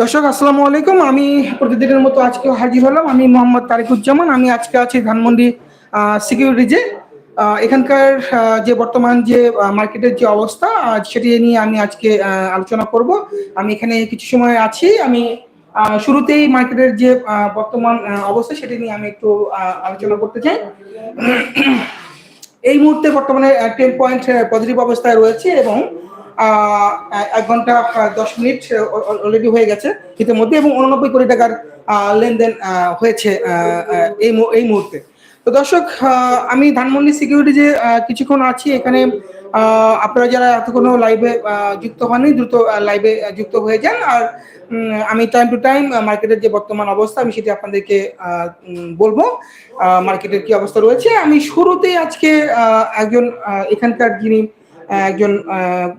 দর্শক আসসালামু আলাইকুম। আমি প্রতিদিনের মতো আজকে হাজির হলাম। আমি মোহাম্মদ তারিকুজ্জামান। আমি আজকে আছি ধানমন্ডি সিকিউরিটিজে এখানকার যে বর্তমান যে মার্কেটের যে অবস্থা সেটি নিয়ে আমি আজকে আলোচনা করব। আমি এখানে কিছু সময় আছি। আমি শুরুতেই মার্কেটের যে বর্তমান অবস্থা সেটি নিয়ে আমি একটু আলোচনা করতে চাই। এই মুহূর্তে বর্তমানে টেন পয়েন্ট পজিটিভ অবস্থায় রয়েছে এবং এক ঘণ্টা দশ মিনিট অলরেডি হয়ে গেছে ইতিমধ্যে এবং উননব্বই কোটি টাকার লেনদেন হয়েছে এই এই মুহূর্তে। তো দর্শক আমি ধানমন্ডি সিকিউরিটি যে কিছুক্ষণ আছি এখানে আপনারা যারা এতক্ষণ লাইভে যুক্ত হননি, দ্রুত লাইভে যুক্ত হয়ে যান। আর আমি টাইম টু টাইম মার্কেটের যে বর্তমান অবস্থা, আমি সেটি আপনাদেরকে বলব। মার্কেটের কি অবস্থা রয়েছে? আমি শুরুতেই আজকে একজন এখানকার যিনি একজন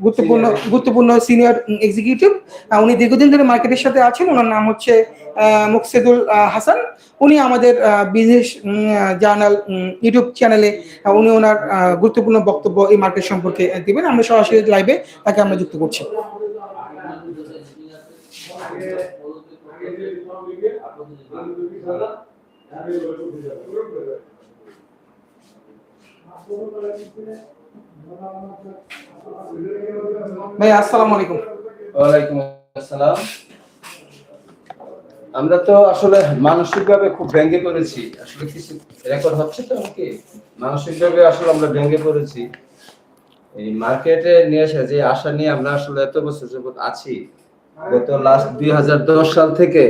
গুরুত্বপূর্ণ গুরুত্বপূর্ণ সিনিয়র এক্সিকিউটিভ উনি দীর্ঘদিন ধরে মার্কেটের সাথে আছেন। ওনার নাম হচ্ছে আহ, মুকসেদুল হাসান। উনি আমাদের বিজনেস জার্নাল ইউটিউব চ্যানেলে উনি ওনার গুরুত্বপূর্ণ বক্তব্য এই মার্কেট সম্পর্কে দিবেন। আমরা সরাসরি লাইভে তাকে আমরা যুক্ত করছি। ভাই, আসসালামু আলাইকুম। ওয়ালাইকুম আসসালাম। আমরা তো আসলে মানসিকভাবে খুব ভেঙে পড়েছি। আসলে কিছু রেকর্ড হচ্ছে তো নাকি মানসিকভাবে আসলে আমরা ভেঙে পড়েছি। এই মার্কেটে নিয়ে এসে যে আশা নিয়ে আমরা আসলে এত বছর যাবত আছি, গত লাস্ট দুই হাজার দশ সাল থেকে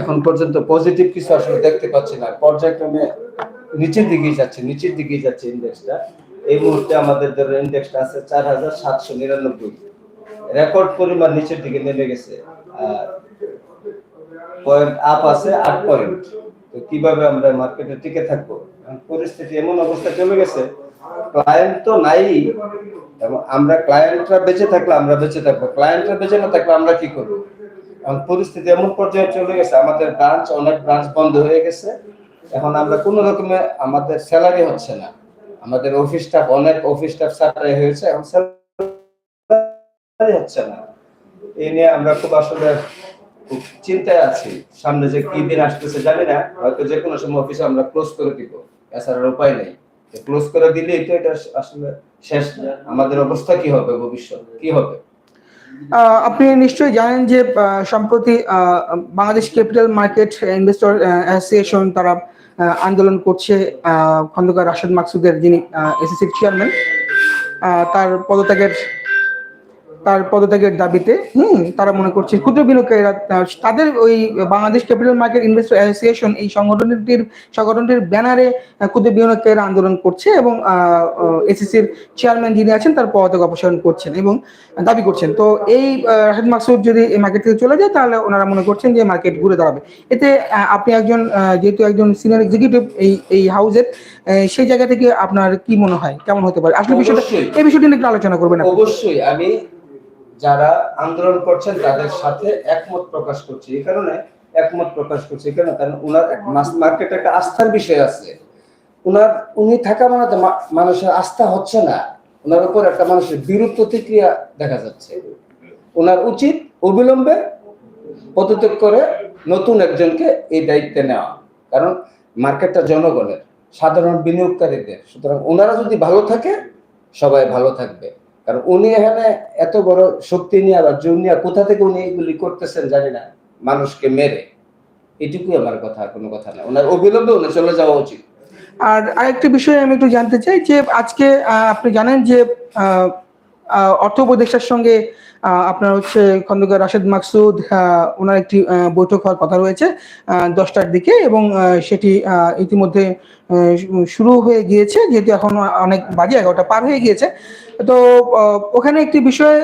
এখন পর্যন্ত পজিটিভ কিছু আসলে দেখতে পাচ্ছি না। পর্যায়ক্রমে নিচের দিকেই যাচ্ছে, নিচের দিকেই যাচ্ছে ইন্ডেক্সটা এই মুহূর্তে আমাদের ধরো ইন্ডেক্সটা আছে চার হাজার সাতশো নিরানব্বই। রেকর্ড পরিমাণ নিচের দিকে নেমে গেছে আর পয়েন্ট আপ আছে, আট পয়েন্ট তো কীভাবে আমরা মার্কেটে টিকে থাকব? পরিস্থিতি এমন অবস্থা চলে গেছে ক্লায়েন্ট তো নাই, এবং আমরা ক্লায়েন্টরা বেঁচে থাকলে আমরা বেঁচে থাকব। ক্লায়েন্টরা বেঁচে না থাকলে আমরা কি করব? এখন পরিস্থিতি এমন পর্যায়ে চলে গেছে, আমাদের ব্রাঞ্চ অনেক ব্রাঞ্চ বন্ধ হয়ে গেছে। এখন আমরা কোনো রকমে আমাদের স্যালারি হচ্ছে না। আমাদের অফিস স্টাফ অনেক অফিস স্টাফ সাপ্লাই হয়েছে, এখন salary হচ্ছে না। এই নিয়ে আমরা খুব আসলে খুব চিন্তায় আছি, সামনে যে কি দিন আসতেছে জানি না, হয়তো যে কোনো সময় অফিসে আমরা ক্লোজ করে দিব এছাড়া উপায় নেই। ক্লোজ করে দিলেই তো এটা আসলে শেষ না। আমাদের অবস্থা কি হবে ভবিষ্যৎ? কি হবে? আপনি নিশ্চয়ই জানেন যে সম্প্রতি Bangladesh capital market investor association তারা আন্দোলন করছে খন্দকার রাশেদ মাকসুদের যিনি এসএসসির চেয়ারম্যান তার পদত্যাগের তার পদত্যাগের দাবিতে হুম তারা মনে করছে ক্ষুদ্র বিনিয়োগকারীরা তাদের ওই Bangladesh capital market investor association এই সংগঠনটির সংগঠনটির ব্যানারে ক্ষুদ্র বিনিয়োগকারীরা আন্দোলন করছে এবং এসএসসির চেয়ারম্যান যিনি আছেন তার পদত্যাগ অপসারণ করছেন এবং দাবি করছেন। তো এই আহ, রাশেদ মাকসুদ যদি এই মার্কেট থেকে চলে যায় তাহলে ওনারা মনে করছেন যে মার্কেট ঘুরে দাঁড়াবে। এতে আপনি একজন যেহেতু একজন সিনিয়র এক্সিকিউটিভ এই এই হাউসের আহ, সেই জায়গা থেকে আপনার কি মনে হয়? কেমন হতে পারে? আসলে বিষয়টা এই বিষয়টি নিয়ে আলোচনা করবেন অবশ্যই। আমি যারা আন্দোলন করছেন, তাদের সাথে একমত প্রকাশ করছি। এই কারণে একমত প্রকাশ করছি। এই কারণে কারণ ওনার মার্কেটে একটা আস্থার বিষয় আছে। ওনার উনি থাকা মানে মানুষের আস্থা হচ্ছে না। ওনার উপর একটা মানুষের বিরূপ প্রতিক্রিয়া দেখা যাচ্ছে। ওনার উচিত অবিলম্বে পদত্যাগ করে নতুন একজনকে এই দায়িত্বে নেওয়া। কারণ মার্কেটটা জনগণের, সাধারণ বিনিয়োগকারীদের। সুতরাং ওনারা যদি ভালো থাকে, সবাই ভালো থাকবে। কারণ উনি এখানে এত বড় শক্তি নিয়ে আবার জোর নিয়ে কোথা থেকে উনি এগুলি করতেছেন জানি না, মানুষকে মেরে। এটুকুই আমার কথা কোনো কথা না। ওনার অবিলম্বে উনি চলে যাওয়া উচিত। আর আরেকটি বিষয় আমি একটু জানতে চাই যে আজকে আপনি জানেন যে অর্থ উপদেষ্টার সঙ্গে আপনার হচ্ছে খন্দকার রাশেদ মাকসুদ ওনার একটি বৈঠক হওয়ার কথা রয়েছে দশটার দিকে এবং সেটি ইতিমধ্যে শুরু হয়ে গিয়েছে, যেহেতু এখন অনেক বাজে, এগারোটা পার হয়ে গিয়েছে। তো ওখানে একটি বিষয়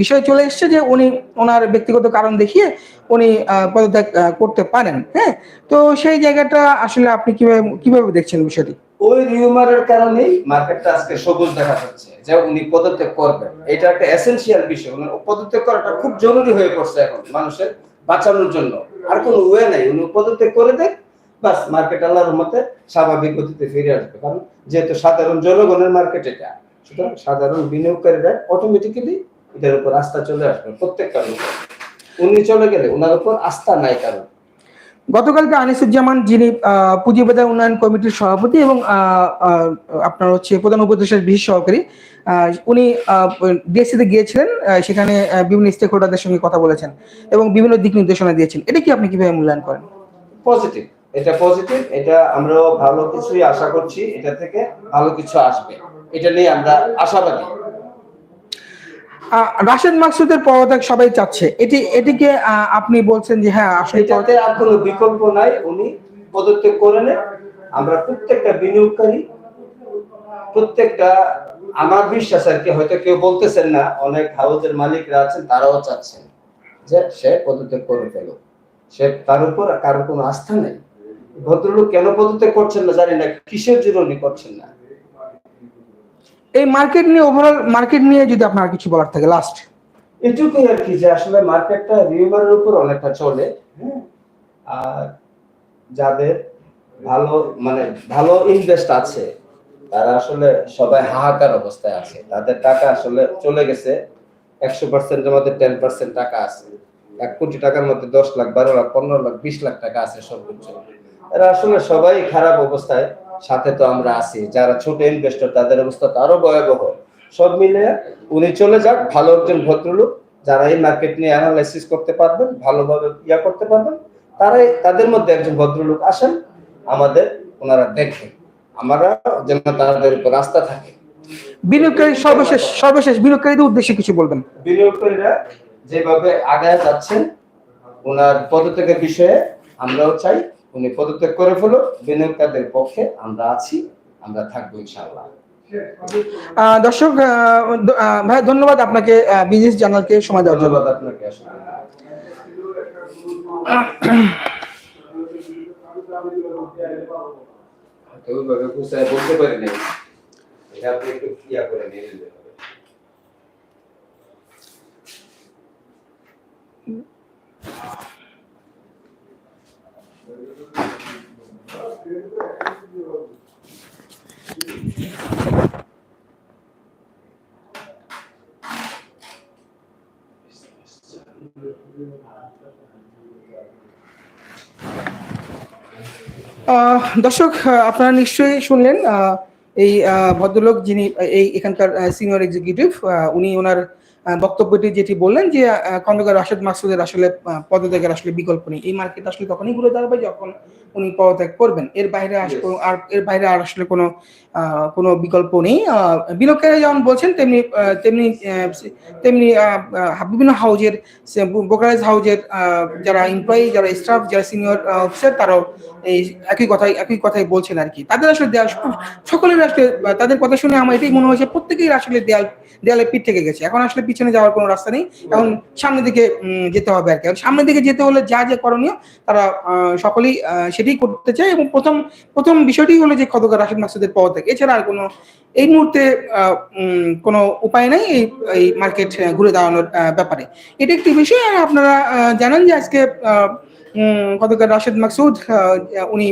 বিষয় চলে এসেছে যে উনি ওনার ব্যক্তিগত কারণ দেখিয়ে উনি পদত্যাগ করতে পারেন হ্যাঁ? তো সেই জায়গাটা আসলে আপনি কীভাবে কীভাবে দেখছেন বিষয়টি? ওই রিউমারের কারণেই মার্কেটটা আজকে সবুজ দেখা যাচ্ছে, যে উনি পদত্যাগ করবেন। এটা একটা এসেনশিয়াল বিষয় উনি পদত্যাগ করাটা খুব জরুরি হয়ে পড়ছে এখন মানুষের বাঁচানোর জন্য। আর কোনো ওয়ে নাই, উনি পদত্যাগ করে দেন বাস মার্কেট আল্লাহর মতে স্বাভাবিক গতিতে ফিরে আসবে। কারণ যেহেতু সাধারণ জনগণের মার্কেট এটা সুতরাং সাধারণ বিনিয়োগকারীরা অটোমেটিক্যালি এটার উপর আস্থা চলে আসবে প্রত্যেক উপর উনি চলে গেলে ওনার উপর আস্থা নাই কারণ গতকালকে আনিসুজ্জামান যিনি পুঁজিবাজার উন্নয়ন কমিটির সভাপতি এবং আপনার হচ্ছে প্রধান উপদেষ্টার বিশেষ সহকারী উনি ডিএসসিতে গিয়েছিলেন সেখানে বিভিন্ন স্টেক হোল্ডারদের সঙ্গে কথা বলেছেন এবং বিভিন্ন দিক নির্দেশনা দিয়েছেন। এটা কি আপনি কীভাবে মূল্যায়ন করেন? পজিটিভ এটা পজিটিভ এটা আমরাও ভালো কিছুই আশা করছি এটা থেকে ভালো কিছু আসবে। এটা নিয়ে আমরা আশাবাদী। রাশেদ মাকসুদের পদত্যাগ সবাই চাচ্ছে। এটি এটিকে আপনি বলছেন যে হ্যাঁ আসলে এটাতে আর কোনো বিকল্প নাই উনি পদত্যাগ করে নেন। আমরা প্রত্যেকটা বিনিয়োগকারী প্রত্যেকটা আমার বিশ্বাস আর কি হয়তো কেউ বলতেছেন না অনেক হাউজের মালিকরা আছেন তারাও চাচ্ছেন যে সে পদত্যাগ করে ফেল সে তার উপর আর কারও কোনো আস্থা নেই। ভদ্রলোক কেন পদত্যাগ করছেন না জানি না? কিসের জন্য উনি করছেন না? এই মার্কেট নিয়ে ওভারঅল মার্কেট নিয়ে যদি আপনার কিছু বলার থাকে লাস্ট এটুকুই আর কি যে আসলে মার্কেটটা রিউমারের উপর অনেকটা চলে হ্যাঁ? আর যাদের ভালো মানে ভালো ইনভেস্ট আছে তারা আসলে সবাই হাহাকার অবস্থায় আছে। তাদের টাকা আসলে চলে গেছে একশো পার্সেন্টের মধ্যে টেন পার্সেন্ট টাকা আছে। এক কোটি টাকার মধ্যে দশ লাখ বারো লাখ পনেরো লাখ বিশ লাখ টাকা আছে সর্বোচ্চ। এরা আসলে সবাই খারাপ অবস্থায়। সাথে তো আমরা আছি। যারা ছোট ইনভেস্টর তাদের অবস্থা তো আরও ভয়াবহ। সব মিলে উনি চলে যাক ভালো একজন ভদ্রলোক যারা এই মার্কেট নিয়ে অ্যানালাইসিস করতে পারবেন ভালোভাবে ইয়া করতে পারবেন তারাই তাদের মধ্যে একজন ভদ্রলোক আসেন আমাদের ওনারা দেখেন আমরা যেন তাদের উপর আস্থা থাকে। বিনিয়োগকারী সর্বশেষ সর্বশেষ বিনিয়োগকারীদের উদ্দেশ্যে কিছু বলবেন। বিনিয়োগকারীরা যেভাবে আগায় যাচ্ছেন ওনার পদত্যাগের বিষয়ে আমরাও চাই। উনি পদত্যাগ করে ফেলো বিনিয়োগকারীদের পক্ষে আমরা আছি আমরা থাকব ইনশাল্লাহ দর্শক ভাই ধন্যবাদ আপনাকে বিজনেস জার্নালকে সময় দেওয়ার জন্য। ধন্যবাদ আপনাকে আসলে। বলতে পারি নাই। এটা আপনি একটু করে নিয়ে নিলে হবে। দর্শক আপনারা নিশ্চয়ই শুনলেন এই ভদ্রলোক যিনি এই এখানকার সিনিয়র এক্সিকিউটিভ উনি ওনার বক্তব্যটি যেটি বললেন যে খন্দকার রাশেদ মাসুদের আসলে পদত্যাগের আসলে বিকল্প নেই। এই মার্কেট আসলে তখনই ঘুরে দাঁড়াবে যখন উনি পদত্যাগ করবেন। এর বাইরে আর এর বাইরে আর আসলে কোনো কোনো বিকল্প নেই। আহ, যেমন বলছেন তেমনি তেমনি তেমনি বিভিন্ন হাউজের ব্রোকারেজ হাউজের যারা এমপ্লয়ি যারা স্টাফ যারা সিনিয়র অফিসার তারাও এই একই কথাই একই কথাই বলছেন আর কি। তাদের আসলে দেয়াল সকলের আসলে তাদের কথা শুনে আমার এটাই মনে হয়েছে প্রত্যেকেই আসলে দেয়াল দেয়ালে পিঠ থেকে গেছে। এখন আসলে পিছনে যাওয়ার কোনো রাস্তা নেই এখন সামনের দিকে যেতে হবে আর কি। সামনের দিকে যেতে হলে যা যা করণীয় তারা সকলেই সেটাই করতে চায় এবং প্রথম প্রথম বিষয়টি হলো যে খদকার রাশেদ মাসুদের পদ থেকে। এছাড়া আর কোনো, এই মুহূর্তে কোনো উপায় নাই এই এই মার্কেট ঘুরে দাঁড়ানোর ব্যাপারে। এটা একটি বিষয়, আর আপনারা জানেন যে আজকে খন্দকার রাশেদ মাকসুদ উনি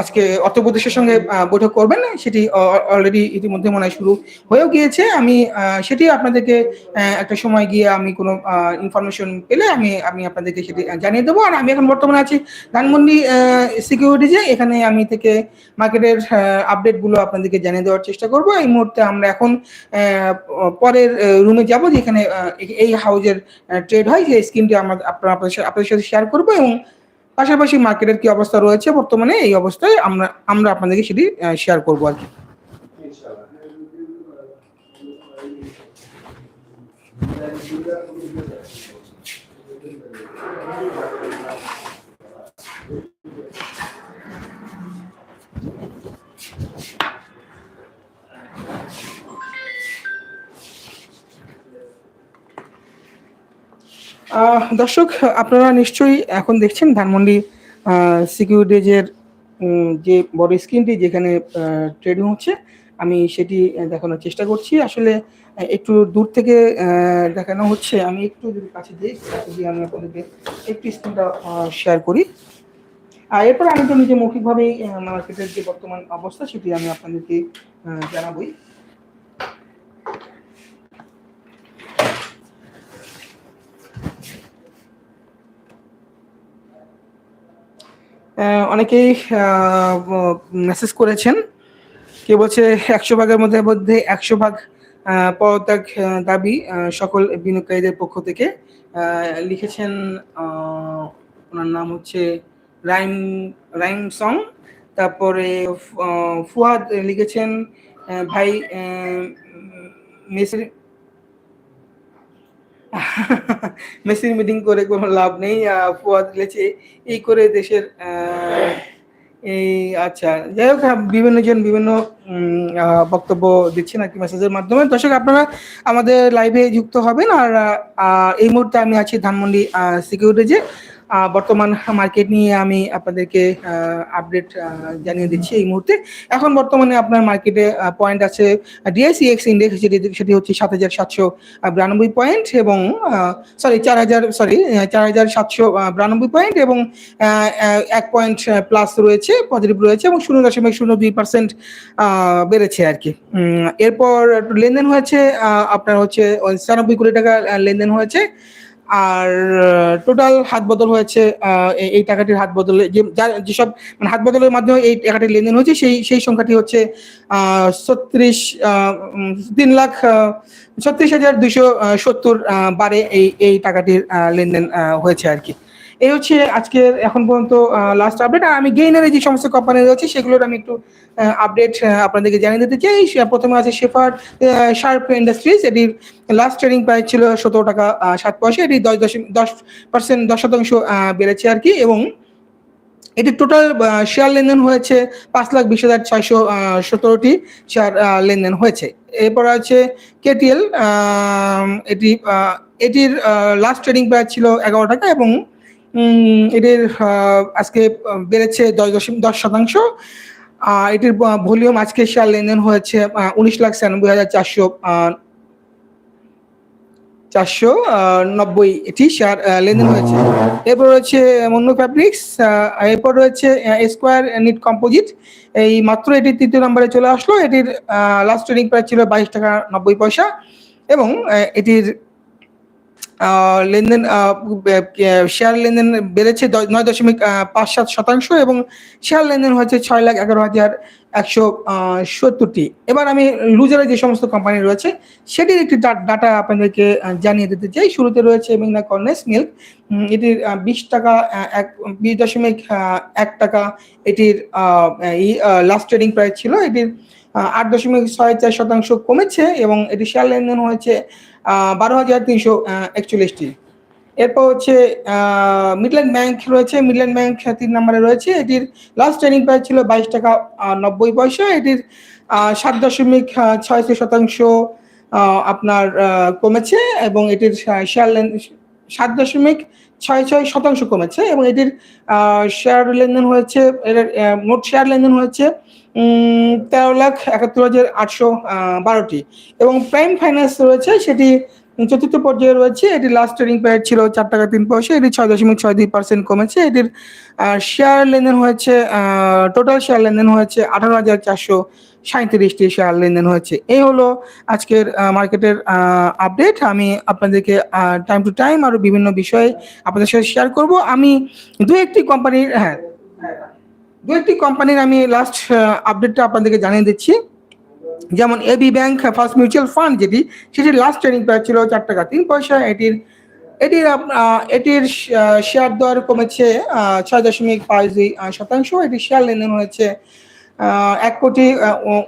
আজকে অর্থ সঙ্গে বৈঠক করবেন সেটি অলরেডি ইতিমধ্যে মনে হয় শুরু হয়েও গিয়েছে। আমি সেটি আপনাদেরকে একটা সময় গিয়ে আমি কোনো ইনফরমেশন পেলে আমি আমি আপনাদেরকে সেটি জানিয়ে দেবো। আর আমি এখন বর্তমানে আছি ধানমন্ডি সিকিউরিটিজে এখানে আমি থেকে মার্কেটের আপডেটগুলো আপনাদেরকে জানিয়ে দেওয়ার চেষ্টা করব। এই মুহূর্তে আমরা এখন পরের রুমে যাব, যেখানে এই হাউজের ট্রেড হয়। যে স্কিমটি আমার, আপনারা আপনাদের সাথে শেয়ার করব এবং পাশাপাশি মার্কেটের কি অবস্থা রয়েছে বর্তমানে? এই অবস্থায় আমরা আমরা আপনাদেরকে সেটি শেয়ার করব আর কি। ইনশাআল্লাহ। দর্শক, আপনারা নিশ্চয়ই এখন দেখছেন ধানমন্ডি সিকিউরিটিজের যে বড় স্ক্রিনটি যেখানে ট্রেডিং হচ্ছে, আমি সেটি দেখানোর চেষ্টা করছি। আসলে একটু দূর থেকে দেখানো হচ্ছে, আমি একটু যদি কাছে দিই আমি আপনাদেরকে একটু স্ক্রিনটা শেয়ার করি। আর এরপর আমি তো নিজে মৌখিকভাবেই মার্কেটের যে বর্তমান অবস্থা, সেটি আমি আপনাদেরকে জানাবই। অনেকেই মেসেজ করেছেন। কে বলছে একশো ভাগের মধ্যে মধ্যে একশো ভাগ পদত্যাগ দাবি সকল বিনিয়োগকারীদের পক্ষ থেকে। লিখেছেন ওনার নাম হচ্ছে রাইম রাইম সং। তারপরে ফুয়াদ লিখেছেন ভাই মেসির মেসির মিটিং করে কোনো লাভ নেই ফুয়াদ লেছে এই করে দেশের এই আচ্ছা যাই হোক হ্যাঁ, বিভিন্ন জন বিভিন্ন বক্তব্য দিচ্ছেন আর কি মেসেজের মাধ্যমে। দর্শক আপনারা আমাদের লাইভে যুক্ত হবেন আর এই মুহূর্তে আমি আছি ধানমন্ডি সিকিউরিটিজে বর্তমান মার্কেট নিয়ে আমি আপনাদেরকে আপডেট জানিয়ে দিচ্ছি এই মুহূর্তে। এখন বর্তমানে আপনার মার্কেটে পয়েন্ট আছে ডিএসি এক্স ইন্ডেক্স যেটি সেটি হচ্ছে সাত হাজার সাতশো বিরানব্বই পয়েন্ট এবং সরি চার হাজার সরি চার হাজার সাতশো বিরানব্বই পয়েন্ট এবং এক পয়েন্ট প্লাস রয়েছে পজিটিভ রয়েছে এবং শূন্য দশমিক শূন্য দুই পার্সেন্ট বেড়েছে আর কি। এরপর লেনদেন হয়েছে আপনার হচ্ছে ছিয়ানব্বই কোটি টাকা লেনদেন হয়েছে। আর টোটাল হাত বদল হয়েছে এই- টাকাটির হাত বদলে, যে, যার, যেসব মানে হাত বদলের মাধ্যমে এই টাকাটির লেনদেন হয়েছে, সেই সেই সংখ্যাটি হচ্ছে ছত্রিশ তিন লাখ ছত্রিশ হাজার দুশো সত্তর বারে এই এই টাকাটির লেনদেন হয়েছে আর কি। এই হচ্ছে আজকের এখন পর্যন্ত লাস্ট আপডেট আর আমি গেইনারে যে সমস্ত কোম্পানি রয়েছে, সেগুলোর আমি একটু আপডেট আপনাদেরকে জানিয়ে দিতে চাই। প্রথমে আছে শেফার শার্প ইন্ডাস্ট্রিজ এটির লাস্ট ট্রেডিং প্রাইস ছিল সতেরো টাকা সাত পয়সা। এটি দশ দশমিক, দশ পার্সেন্ট দশ শতাংশ বেড়েছে আর কি। এবং এটি টোটাল শেয়ার লেনদেন হয়েছে পাঁচ লাখ বিশ হাজার ছয়শো সতেরোটি শেয়ার লেনদেন হয়েছে। এরপর আছে কেটিএল এটি এটির লাস্ট ট্রেডিং প্রাইস ছিল এগারো টাকা এবং এটির আজকে বেড়েছে দশ দশমিক দশ শতাংশ। এটির ভলিউম আজকে শেয়ার লেনদেন হয়েছে উনিশ লাখ ছিয়ানব্বই হাজার চারশো চারশো নব্বই এটি শেয়ার লেনদেন হয়েছে। এরপর রয়েছে মন্য ফ্যাব্রিক্স এরপর রয়েছে স্কোয়ার নিট কম্পোজিট এই মাত্র এটি তৃতীয় নম্বরে চলে আসলো। এটির লাস্ট ট্রেডিং প্রাইস ছিল বাইশ টাকা নব্বই পয়সা এবং এটির লেনদেন শেয়ার লেনদেন বেড়েছে নয় দশমিক পাঁচ সাত শতাংশ এবং শেয়ার লেনদেন হয়েছে ছয় লাখ এগারো হাজার একশো সত্তরটি। এবার আমি লুজারে যে সমস্ত কোম্পানি রয়েছে, সেটির একটি ডাটা আপনাদেরকে জানিয়ে দিতে চাই। শুরুতে রয়েছে মেঘনা কর্নেস মিল্ক এটির বিশ টাকা এক, বিশ দশমিক এক টাকা এটির লাস্ট ট্রেডিং প্রাইস ছিল। এটির আট দশমিক ছয় চার শতাংশ কমেছে এবং এটি শেয়ার লেনদেন হয়েছে বারো হাজার তিনশো একচল্লিশটি। এরপর হচ্ছে মিডল্যান্ড ব্যাংক রয়েছে। মিডল্যান্ড ব্যাংক তিন নম্বরে রয়েছে। এটির লাস্ট ট্রেডিং প্রাইস ছিল বাইশ টাকা নব্বই পয়সা। এটির সাত দশমিক ছয় শতাংশ আপনার কমেছে এবং এটির শেয়ার সাত দশমিক ছয় ছয় শতাংশ কমেছে এবং এটির শেয়ার লেনদেন হয়েছে, এর মোট শেয়ার লেনদেন হয়েছে তেরো লাখ একাত্তর হাজার আটশো বারোটি। এবং প্রাইম ফাইন্যান্স রয়েছে, সেটি চতুর্থ পর্যায়ে রয়েছে। এটি লাস্ট ট্রেডিং প্রাইস ছিল চার টাকা তিন পয়সা, এটি ছয় দশমিক ছয় দুই পার্সেন্ট কমেছে। এটির শেয়ার লেনদেন হয়েছে টোটাল শেয়ার লেনদেন হয়েছে আঠারো হাজার চারশো সাঁত্রিশটি শেয়ার লেনদেন হয়েছে। এই হলো আজকের মার্কেটের আপডেট আমি আপনাদেরকে টাইম টু টাইম আরও বিভিন্ন বিষয়ে আপনাদের সাথে শেয়ার করব। আমি দু একটি কোম্পানির হ্যাঁ। দু একটি কোম্পানির আমি লাস্ট আপডেটটা আপনাদেরকে জানিয়ে দিচ্ছি। যেমন AB bank first mutual fund যেটি, সেটির লাস্ট ট্রেডিং প্রাইস ছিল চার টাকা তিন পয়সা। এটির এটির এটির শেয়ার দর কমেছে ছয় দশমিক পাঁচ দুই শতাংশ। এটির শেয়ার লেনদেন হয়েছে এক কোটি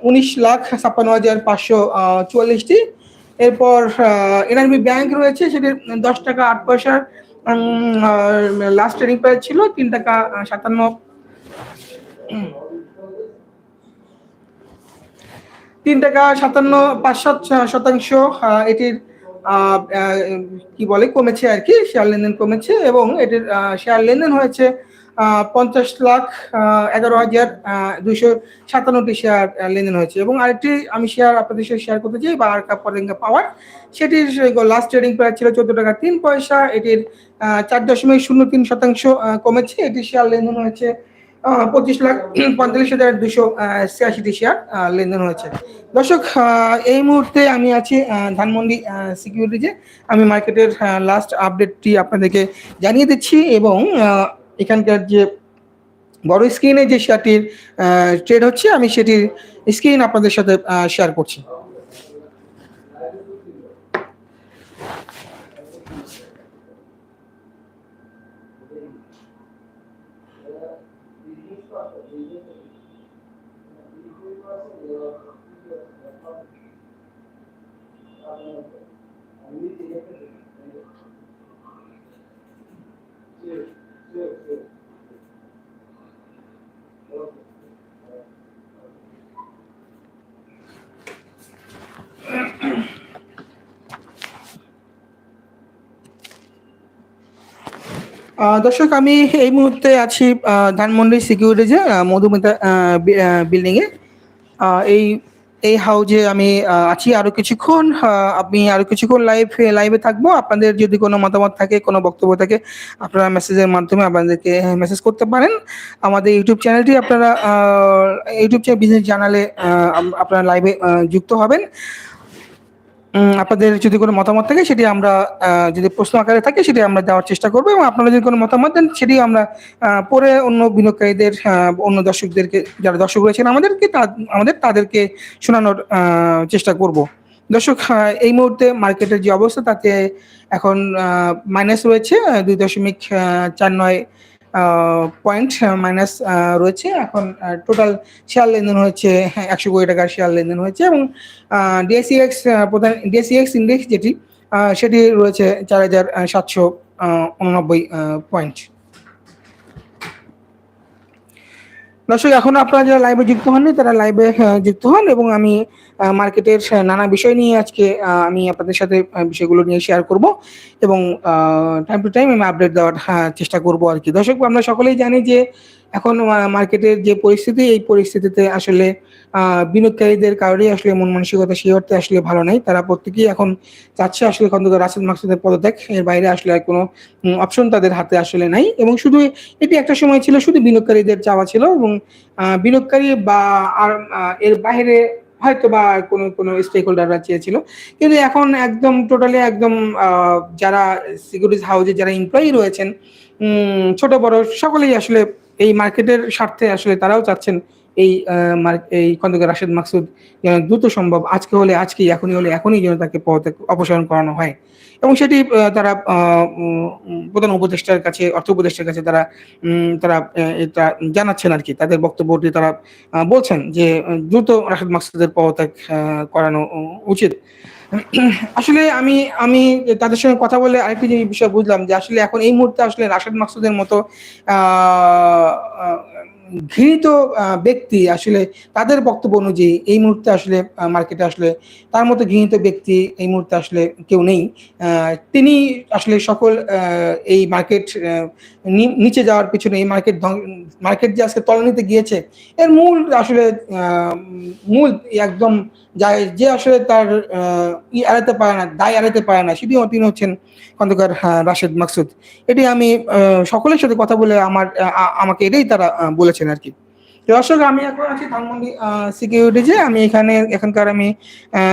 উনিশ লাখ ছাপ্পান্ন হাজার পাঁচশো চুয়াল্লিশটি। এরপর এনআরবি ব্যাংক রয়েছে, সেটির দশ টাকা আট পয়সার লাস্ট ট্রেডিং প্রাইস ছিল তিন টাকা সাতান্ন তিন টাকা সাতান্ন, পাঁচ শতাংশ এটির কি বলে, কমেছে আর কি, শেয়ার লেনদেন কমেছে এবং এটির শেয়ার লেনদেন হয়েছে পঞ্চাশ লাখ এগারো হাজার দুইশো সাতান্নটি শেয়ার লেনদেন হয়েছে এবং আরেকটি আমি শেয়ার আপনাদের সাথে শেয়ার করতে চাই কাপ পরেঙ্গা পাওয়ার। সেটির লাস্ট ট্রেডিং প্রাইস ছিল চোদ্দ টাকা তিন পয়সা, এটির চার দশমিক শূন্য তিন শতাংশ কমেছে, এটির শেয়ার লেনদেন হয়েছে পঁচিশ লাখ পঁয়তাল্লিশ হাজার দুশো ছিয়াশিটি শেয়ার লেনদেন হয়েছে। দর্শক এই মুহূর্তে আমি আছি ধানমন্ডি সিকিউরিটিজে আমি মার্কেটের লাস্ট আপডেটটি আপনাদেরকে জানিয়ে দিচ্ছি এবং এখানকার যে বড় স্ক্রিনে যে শেয়ারটির ট্রেড হচ্ছে, আমি সেটির স্ক্রিন আপনাদের সাথে শেয়ার করছি। দর্শক, আমি এই মুহূর্তে আছি ধানমন্ডি সিকিউরিটিজে মধুমিতা বিল্ডিং এ। এই এই হাউজে আমি আছি আরও কিছুক্ষণ আমি আরও কিছুক্ষণ লাইভ লাইভে থাকব। আপনাদের যদি কোনো মতামত থাকে, কোনো বক্তব্য থাকে, আপনারা মেসেজের মাধ্যমে আপনাদেরকে মেসেজ করতে পারেন। আমাদের ইউটিউব চ্যানেলটি আপনারা ইউটিউব চ্যানেল বিজনেস জানালে আপনারা লাইভে যুক্ত হবেন। আপনাদের যদি কোনো মতামত থাকে, সেটি আমরা যদি প্রশ্ন আকারে থাকে, সেটি আমরা দেওয়ার চেষ্টা করব এবং আপনারা যদি কোনো মতামত দেন সেটি আমরা পরে অন্য বিনিয়োগকারীদের অন্য দর্শকদেরকে, যারা দর্শক রয়েছেন আমাদেরকে আমাদের তাদেরকে শোনানোর চেষ্টা করব। দর্শক এই মুহূর্তে মার্কেটের যে অবস্থা, তাতে এখন মাইনাস রয়েছে দুই দশমিক চার নয় পয়েন্ট মাইনাস রয়েছে। এখন টোটাল শেয়ার লেনদেন হয়েছে হ্যাঁ, একশো কোটি টাকার শেয়ার লেনদেন হয়েছে এবং ডিএসিএক্স প্রধান ডিএসিএক্স ইন্ডেক্স যেটি সেটি রয়েছে চার হাজার সাতশো উননব্বই পয়েন্ট দর্শক এখন আপনারা যারা লাইভে যুক্ত হননি তারা লাইভে যুক্ত হন এবং আমি মার্কেটের নানা বিষয় নিয়ে আজকে আমি আপনাদের সাথে বিষয়গুলো নিয়ে শেয়ার করব এবং টাইম টু টাইম আমি আপডেট দেওয়ার আহ, চেষ্টা করব আর কি দর্শক আমরা সকলেই জানি যে এখন মার্কেটের যে পরিস্থিতি, এই পরিস্থিতিতে আসলে বিনিয়োগকারীদের কারোরই আসলে মন মানসিকতা সেই অর্থে আসলে ভালো নাই। তারা প্রত্যেকেই এখন চাচ্ছে আসলে খন্দকার রাসেল মাকসুদের পদত্যাগ। এর বাইরে আসলে আর কোনো অপশন তাদের হাতে আসলে নাই। এবং শুধু এটি একটা সময় ছিল, শুধু বিনিয়োগকারীদের চাওয়া ছিল এবং বিনিয়োগকারী বা আর এর বাইরে হয়তো বা কোনো কোনো স্টেক হোল্ডাররা চেয়েছিল। কিন্তু এখন একদম টোটালি একদম যারা সিকিউরিটিজ হাউসে যারা এমপ্লয়ি রয়েছেন ছোট বড় সকলেই আসলে এই মার্কেটের স্বার্থে আসলে তারাও চাচ্ছেন এই এই খন্দকার রাশেদ মাকসুদ যেন দ্রুত সম্ভব আজকে হলে, আজকেই, এখনই হলে, এখনই যেন তাকে পদ অপসারণ করানো হয়। এবং সেটি তারা প্রধান উপদেষ্টার কাছে, অর্থ উপদেষ্টার কাছে তারা তারা এটা জানাচ্ছেন আর কি। তাদের বক্তব্যটি তারা বলছেন যে দ্রুত রাশেদ মাকসুদের পদত্যাগ করানো, উচিত। আসলে আমি আমি তাদের সঙ্গে কথা বলে আরেকটি যে বিষয় বুঝলাম যে আসলে এখন এই মুহূর্তে আসলে রাশেদ মাকসুদের মতো ঘৃণিত ব্যক্তি আসলে তাদের বক্তব্য অনুযায়ী এই মুহূর্তে আসলে মার্কেটে আসলে তার মতো ঘৃণিত ব্যক্তি এই মুহূর্তে আসলে কেউ নেই। তিনি আসলে সকল এই মার্কেট নিচে যাওয়ার পিছনে এই মার্কেট মার্কেট যে আজকে তলানিতে গিয়েছে, এর মূল আসলে মূল একদম যায়, যে আসলে তার ই এড়াতে পারে না, দায় এড়াতে পারে না সেটি তিনি হচ্ছেন খন্দকার রাশেদ মাকসুদ। এটি আমি সকলের সাথে কথা বলে আমার আমাকে এটাই তারা বলেছেন আর কি। দর্শক আমি এখন আছি ধানমন্ডি সিকিউরিটিজে আমি এখানে, এখানকার আমি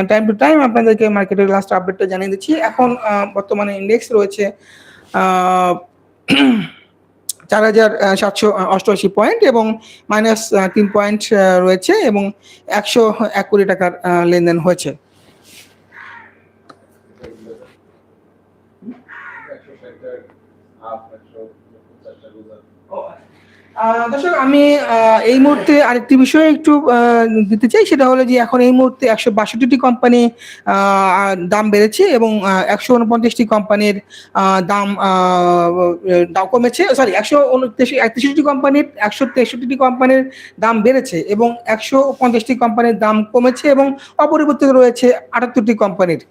টাইম টু টাইম আপনাদেরকে মার্কেটের লাস্ট আপডেটটা জানিয়ে দিচ্ছি। এখন বর্তমানে ইন্ডেক্স রয়েছে চার হাজার সাতশো অষ্টআশি পয়েন্ট এবং মাইনাস তিন পয়েন্ট রয়েছে এবং একশো এক কোটি টাকার লেনদেন হয়েছে। দর্শক, আমি এই মুহূর্তে আরেকটি বিষয় একটু দিতে চাই। সেটা হলো যে এখন এই মুহূর্তে একশো বাষট্টিটি কোম্পানি দাম বেড়েছে এবং একশো উনপঞ্চাশটি কোম্পানির দাম দাম কমেছে। সরি একশো তেষট্টি কোম্পানির একশো তেষট্টি কোম্পানির দাম বেড়েছে এবং একশো পঞ্চাশটি কোম্পানির দাম কমেছে এবং অপরিবর্তিত রয়েছে আটাত্তরটি কোম্পানির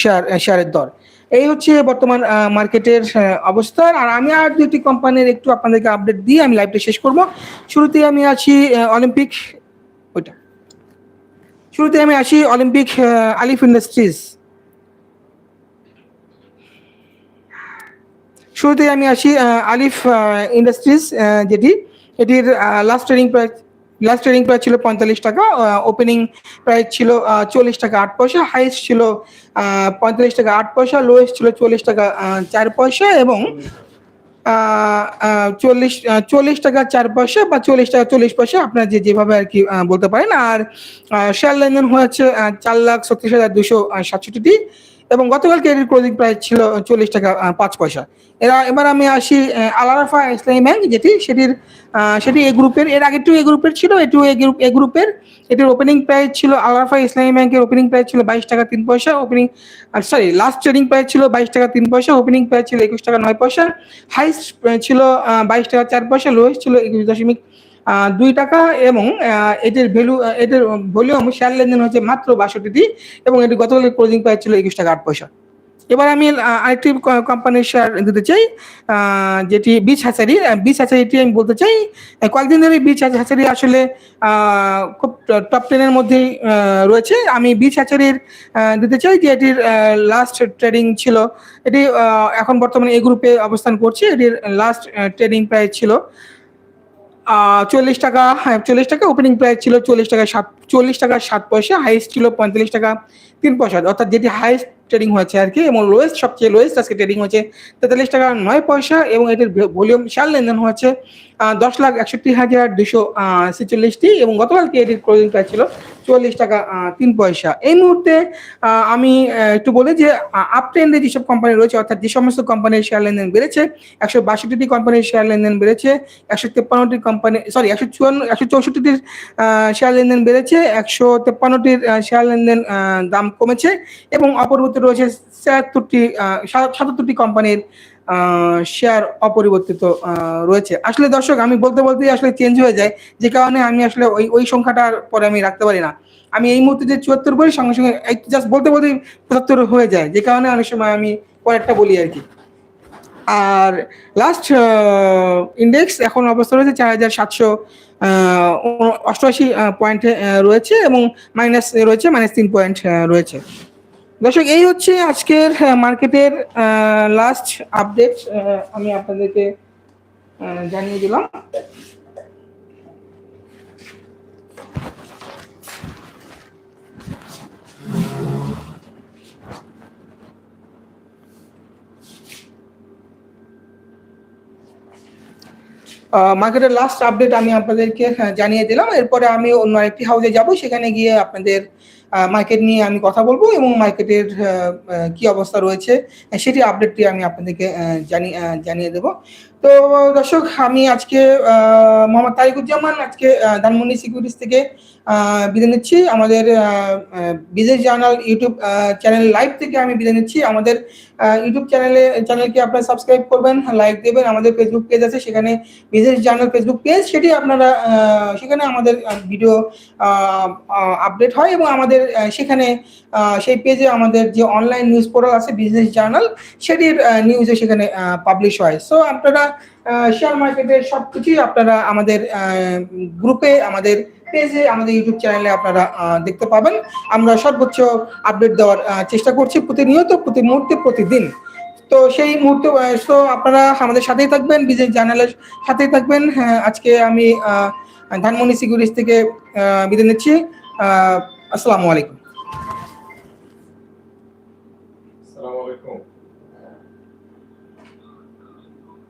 শেয়ার শেয়ারের দর। এই হচ্ছে বর্তমান মার্কেটের অবস্থা। আর আমি আর দুটি কোম্পানির একটু আপনাদেরকে আপডেট দিয়ে আমি লাইভটা শেষ করব। শুরুতে আমি আছি অলিম্পিক ওইটা। শুরুতে আমি আসি অলিম্পিক আলিফ ইন্ডাস্ট্রিজ শুরুতে আমি আসি আলিফ ইন্ডাস্ট্রিজ যেটি, এটির last trading price last trading price ছিল পঁয়তাল্লিশ টাকা ওপেনিং প্রাইস ছিল চল্লিশ টাকা আট পয়সা হাইস্ট ছিল পঁয়তাল্লিশ টাকা আট পয়সা লোয়েস্ট ছিল চল্লিশ টাকা চার পয়সা এবং চল্লিশ চল্লিশ টাকা চার পয়সা বা চল্লিশ টাকা চল্লিশ পয়সা আপনার যে যেভাবে আর কি বলতে পারেন। আর শেয়ার লেনদেন হয়েছে চার লাখ ছত্রিশ হাজার দুশো সাতষট্টিটি। এবং গতকাল এর ক্লোজিং প্রাইস ছিল চল্লিশ টাকা পাঁচ পয়সা। এরা, এবার আমি আসি আলারাফা ইসলামী ব্যাংক, যেটি, সেটির সেটি এ গ্রুপের, এর আগে টু এ গ্রুপের ছিল এটু এ গ্রুপ, এ গ্রুপের। এটির ওপেনিং প্রাইস ছিল আলারাফা ইসলামী ব্যাংকের ওপেনিং প্রাইস ছিল বাইশ টাকা তিন পয়সা opening sorry last trading price ছিল বাইশ টাকা তিন পয়সা ওপেনিং প্রাইস ছিল একুশ টাকা নয় পয়সা। হাইস্ট ছিল বাইশ টাকা চার পয়সা লোয়েস্ট ছিল একুশ দশমিক দুই টাকা এবং এটির ভ্যালু এটির ভলিউম শেয়ার লেনদেন হচ্ছে মাত্র বাষট্টিটি এবং এটি গতকালের ক্লোজিং প্রাইস ছিল একুশ টাকা আট পয়সা। এবার আমি আরেকটি কোম্পানির শেয়ার দিতে চাই যেটি বিচ হ্যাচারি বিচ হ্যাচারিটি আমি বলতে চাই কয়েকদিন ধরে বিচ হ্যাচারি আসলে খুব টপ টেনের মধ্যেই রয়েছে। আমি বিচ আহ, দিতে চাই যে এটির লাস্ট ট্রেডিং ছিল। এটি এখন বর্তমানে এই গ্রুপে অবস্থান করছে। এটির লাস্ট ট্রেডিং প্রাইস ছিল চল্লিশ টাকা হ্যাঁ চল্লিশ টাকা ওপেনিং প্রাইস ছিল চল্লিশ টাকা সাত, চল্লিশ টাকা সাত পয়সা হাইস্ট ছিল পঁয়তাল্লিশ টাকা, তিন পয়সা। অর্থাৎ যেটি হাইস্ট ট্রেডিং হয়েছে আর কি, এবং লোয়েস্ট সবচেয়ে লোয়েস্ট আজকে ট্রেডিং হয়েছে তেতাল্লিশ টাকা নয় পয়সা, এবং এটির ভলিউম সার লেনদেন হয়েছে দশ লাখ একষট্টি হাজার দুশো ছেচল্লিশটি এবং গতকালকে এটির ক্লোজিং প্রাইস ছিল চুয়াল্লিশ টাকা তিন পয়সা। এই মুহূর্তে আমি একটু বলি যে আপ ট্রেন্ডে যেসব কোম্পানি রয়েছে, অর্থাৎ যে সমস্ত কোম্পানির শেয়ার লেনদেন বেড়েছে, একশো বাষট্টিটি কোম্পানির শেয়ার লেনদেন বেড়েছে, একশো তেপ্পান্নটি কোম্পানি সরি একশো চুয়ান্ন, একশো চৌষট্টিটির শেয়ার লেনদেন বেড়েছে, একশো তেপ্পান্নটির শেয়ার লেনদেন দাম কমেছে এবং অপরিবর্তিত রয়েছে ছিয়াত্তরটি সাতাত্তরটি কোম্পানির শেয়ার অপরিবর্তিত রয়েছে। আসলে দর্শক, আমি বলতে বলতে আসলে চেঞ্জ হয়ে যায়, যে কারণে আমি আসলে ওই ওই সংখ্যাটার পরে আমি রাখতে পারি না। আমি এই মুহূর্তে যে চুয়াত্তর বলি, সঙ্গে সঙ্গে জাস্ট বলতে বলতে পঁচাত্তর হয়ে যায়, যে কারণে অনেক সময় আমি পরেরটা বলি আর কি। আর লাস্ট ইন্ডেক্স এখন অবস্থা রয়েছে চার হাজার সাতশো অষ্টআশি পয়েন্টে রয়েছে এবং মাইনাস রয়েছে মাইনাস তিন পয়েন্ট রয়েছে। দর্শক এই হচ্ছে আজকের মার্কেটের লাস্ট আপডেট আমি আপনাদেরকে জানিয়ে দিলাম। মার্কেটের লাস্ট আপডেট আমি আপনাদেরকে আহ, জানিয়ে দিলাম। এরপরে আমি অন্য আরেকটি হাউসে যাব। সেখানে গিয়ে আপনাদের মার্কেট নিয়ে আমি কথা বলব এবং মার্কেটের কি অবস্থা রয়েছে সেটি আপডেটটি আমি আপনাদেরকে জানিয়ে জানিয়ে দেবো। তো, দর্শক, আমি আজকে মোহাম্মদ তারিকুজ্জামান আজকে ধানমন্ডি সিকিউরিটিস থেকে বিদায় নিচ্ছি। আমাদের business journal YouTube channel live থেকে আমি বিদায় নিচ্ছি। আমাদের ইউটিউব চ্যানেলে চ্যানেলকে আপনারা সাবস্ক্রাইব করবেন লাইক দেবেন। আমাদের ফেসবুক পেজ আছে, সেখানে বিজনেস জার্নাল ফেসবুক পেজ সেটি আপনারা সেখানে আমাদের ভিডিও আপডেট হয় এবং আমাদের সেখানে সেই পেজে আমাদের যে অনলাইন নিউজ পোর্টাল আছে বিজনেস জার্নাল, সেটির নিউজে সেখানে পাবলিশ হয়। সো আপনারা শেয়ার মার্কেটের সব কিছুই আপনারা আমাদের গ্রুপে আমাদের পেজে আমাদের ইউটিউব চ্যানেলে আপনারা দেখতে পাবেন। আমরা সর্বোচ্চ আপডেট দেওয়ার চেষ্টা করছি প্রতিনিয়ত প্রতি মুহূর্তে প্রতিদিন। তো সেই মুহূর্তে তো আপনারা আমাদের সাথেই থাকবেন বিজনেস জার্নালের সাথেই থাকবেন। হ্যাঁ, আজকে আমি ধানমন্ডি সিকিউরিটিস থেকে বিদায় নিচ্ছি। আসসালামু আলাইকুম।